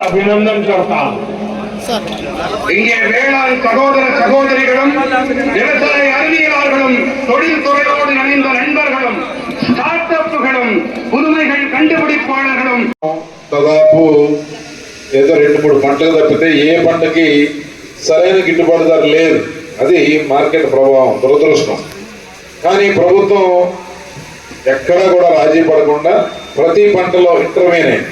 அபிநந்தன் கர்த்தா சார் இங்கே வேளாண் சகோதர சகோதரிகளும் விவசாய அறிவியலாளர்களும் தொழில்துறையோடு இணைந்த நண்பர்களும் ஸ்டார்ட் அப்புகளும் புதுமைகள் கண்டுபிடிப்பாளர்களும் దాదాపు ఏదో రెండు మూడు పంటలు తప్పితే ఏ పంటకి సరైన గిట్టుబాటు ధర లేదు అది మార్కెట్ ప్రభావం దురదృష్టం కానీ ప్రభుత్వం ఎక్కడా కూడా రాజీ పడకుండా ప్రతి పంటలో ఇంటర్వ్యూన్ అయింది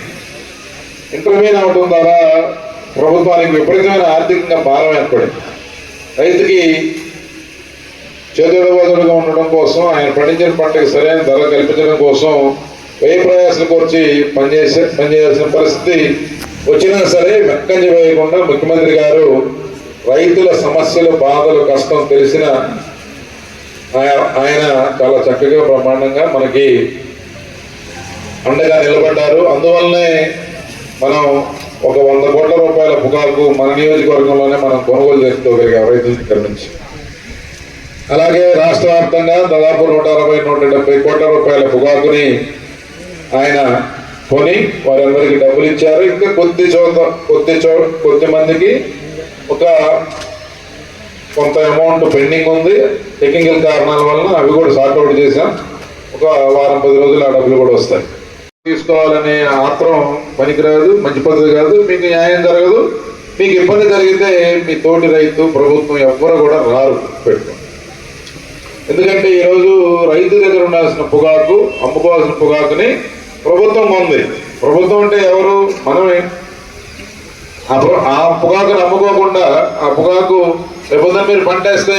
ఇంటర్వ్యూన్ అవడం ద్వారా ప్రభుత్వానికి విపరీతమైన ఆర్థికంగా భారం ఏర్పడింది. రైతుకి చేదుడుబదుడుగా ఉండడం కోసం ఆయన పండించిన పంటకి సరైన ధర కల్పించడం కోసం వ్యయ ప్రయాసాలు కోర్చి పనిచేసే పనిచేయాల్సిన పరిస్థితి వచ్చినా సరే వెక్కంజ వేయకుండా ముఖ్యమంత్రి గారు రైతుల సమస్యలు బాధలు కష్టం తెలిసిన ఆయ- ఆయన చాలా చక్కగా బ్రహ్మాండంగా మనకి అండగా నిలబడ్డారు. అందువల్లనే మనం ఒక వంద కోట్ల రూపాయల పొగాకు మన నియోజకవర్గంలోనే మనం కొనుగోలు చేసుకోగలిగాం రైతుల దగ్గర నుంచి. అలాగే రాష్ట్ర వ్యాప్తంగా దాదాపు నూట అరవై నూట డెబ్బై కోట్ల రూపాయల పొగాకుని ఆయన కొని వారందరికీ డబ్బులు ఇచ్చారు. ఇంకా కొద్ది చోట కొద్ది చో కొద్ది మందికి ఒక కొంత అమౌంట్ పెండింగ్ ఉంది. టెక్నికల్ కారణాల వలన అవి కూడా సార్ట్అవుట్ చేశాం. ఒక వారం పది రోజులు ఆ డబ్బులు కూడా వస్తాయి. తీసుకోవాలనే ఆత్రం పనికిరాదు మంచి పద్ధతి కాదు మీకు న్యాయం జరగదు. మీకు ఇబ్బంది జరిగితే మీ తోటి రైతు ప్రభుత్వం ఎవ్వరు కూడా రారు పెట్టుకోండి. ఎందుకంటే ఈరోజు రైతు దగ్గర ఉండాల్సిన పొగాకు అమ్ముకోవాల్సిన పొగాకుని ప్రభుత్వం ఉంది ప్రభుత్వం అంటే ఎవరు? మనమే. ఆ పొ- ఆ పొగాకుని అమ్ముకోకుండా ఆ పొగాకు రేపొద్దున మీరు పంట వేస్తే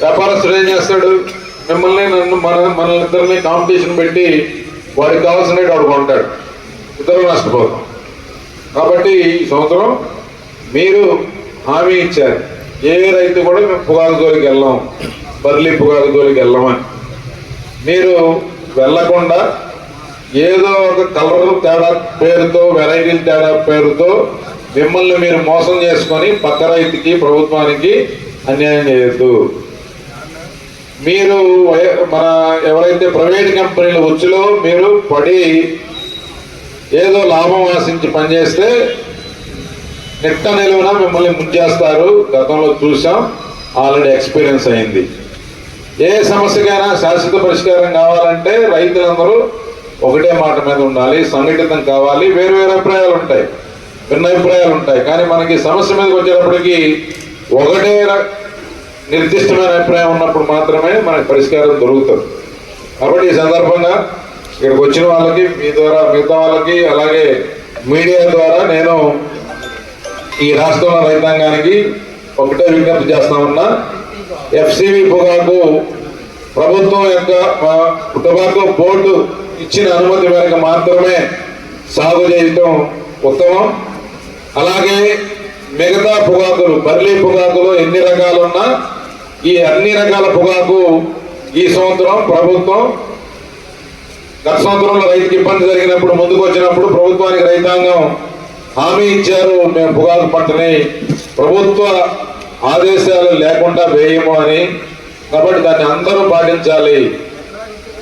వ్యాపారస్తుడు ఏం చేస్తాడు? మిమ్మల్ని నన్ను మన మన ఇద్దరిని కాంపిటీషన్ పెట్టి వాడికి కావాల్సినట్టు వాడు కొంటాడు. ఇద్దరు నష్టపోతాం కాబట్టి ఈ సంవత్సరం మీరు హామీ ఇచ్చారు. ఏ రైతు కూడా మేము పొగాకు జోలికి వెళ్ళాం. బర్లీ పొగాకు జోలికి వెళ్ళమని. మీరు వెళ్ళకుండా ఏదో ఒక కలర్ తేడా పేరుతో వెరైటీల తేడా పేరుతో మిమ్మల్ని మీరు మోసం చేసుకొని పక్క రైతుకి ప్రభుత్వానికి అన్యాయం చేయొద్దు. మీరు వయ- మన ఎవరైతే ప్రైవేట్ కంపెనీల ఉచ్చులో మీరు పడి ఏదో లాభం ఆశించి పనిచేస్తే నిట్ట నిలువున మిమ్మల్ని ముంచేస్తారు. గతంలో చూసాం. ఆల్రెడీ ఎక్స్పీరియన్స్ అయింది. ఏ సమస్యకైనా శాశ్వత పరిష్కారం కావాలంటే రైతులందరూ ఒకటే మాట మీద ఉండాలి. సంఘటితం కావాలి. వేరు వేరు అభిప్రాయాలు ఉంటాయి. భిన్న అభిప్రాయాలు ఉంటాయి. కానీ మనకి సమస్య మీదకి వచ్చేటప్పటికి ఒకటే నిర్దిష్టమైన అభిప్రాయం ఉన్నప్పుడు మాత్రమే మనకి పరిష్కారం దొరుకుతుంది. కాబట్టి ఈ సందర్భంగా ఇక్కడికి వచ్చిన వాళ్ళకి మీ ద్వారా మిగతా వాళ్ళకి అలాగే మీడియా ద్వారా నేను ఈ రాష్ట్రంలో రైతాంగానికి ఒకటే విజ్ఞప్తి చేస్తా ఉన్నా. ఎఫ్సివి పొగాకు ప్రభుత్వం యొక్క టొబాకో బోర్డు ఇచ్చిన అనుమతి మేరకు మాత్రమే సాగు చేయటం ఉత్తమం. అలాగే మిగతా పొగాకులు బర్లీ పొగాకులు ఎన్ని రకాలున్నా ఈ అన్ని రకాల పొగాకు ఈ సంవత్సరం ప్రభుత్వం గత సంవత్సరంలో రైతుకి ఇబ్బంది జరిగినప్పుడు ముందుకు వచ్చినప్పుడు ప్రభుత్వానికి రైతాంగం హామీ ఇచ్చారు. మేము పొగాకు పంటని ప్రభుత్వ ఆదేశాలు లేకుండా వేయము అని. కాబట్టి దాన్ని అందరూ పాటించాలి.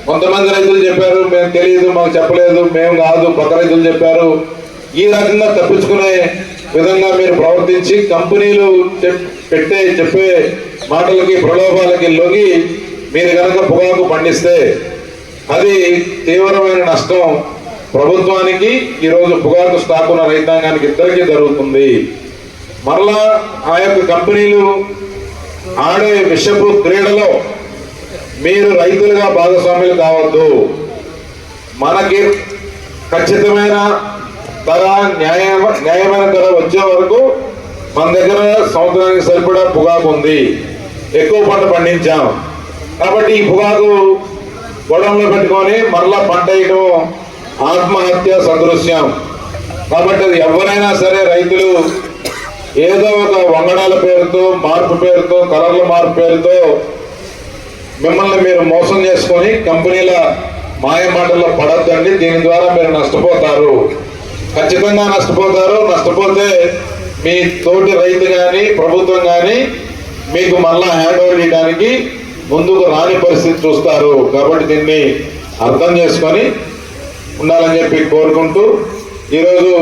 కొంతమంది రైతులు చెప్పారు మేము తెలియదు మాకు చెప్పలేదు మేము కాదు పక్క రైతులు చెప్పారు. ఈ రకంగా తప్పించుకునే విధంగా మీరు ప్రవర్తించి కంపెనీలు చెప్- పెట్టే చెప్పే మాటలకి ప్రలోభాలకి లొంగి మీరు కనుక పొగాకు పండిస్తే అది తీవ్రమైన నష్టం ప్రభుత్వానికి ఈరోజు పొగాకు స్టాక్ ఉన్న రైతాంగానికి ఇద్దరికీ జరుగుతుంది. మరలా ఆ యొక్క కంపెనీలు ఆడే విషపు క్రీడలో మీరు రైతులుగా భాగస్వాములు కావద్దు. మనకి ఖచ్చితమైన ధర న్యాయ న్యాయమైన ధర వచ్చే వరకు మన దగ్గర సంవత్సరానికి సరిపడా పొగాకు ఉంది. ఎక్కువ పంట పండించాం. కాబట్టి ఈ పొగాకు గొడవలో పెట్టుకొని మరలా పంట వేయడం ఆత్మహత్య సదృశ్యం. కాబట్టి అది ఎవరైనా సరే రైతులు ఏదో ఒక వంగడాల పేరుతో మార్పు పేరుతో కలర్ల మార్పు పేరుతో మిమ్మల్ని మీరు మోసం చేసుకొని కంపెనీల మాయ మాటల్లో పడద్దండి. దీని ద్వారా మీరు నష్టపోతారు. ఖచ్చితంగా నష్టపోతారు. నష్టపోతే మీ తోటి రైతు కానీ ప్రభుత్వం కానీ మీకు మళ్ళా హ్యాండ్ ఓవర్ చేయడానికి ముందుకు రాని పరిస్థితి చూస్తారు. కాబట్టి దీన్ని అర్థం చేసుకొని ఉండాలని చెప్పి కోరుకుంటూ ఈరోజు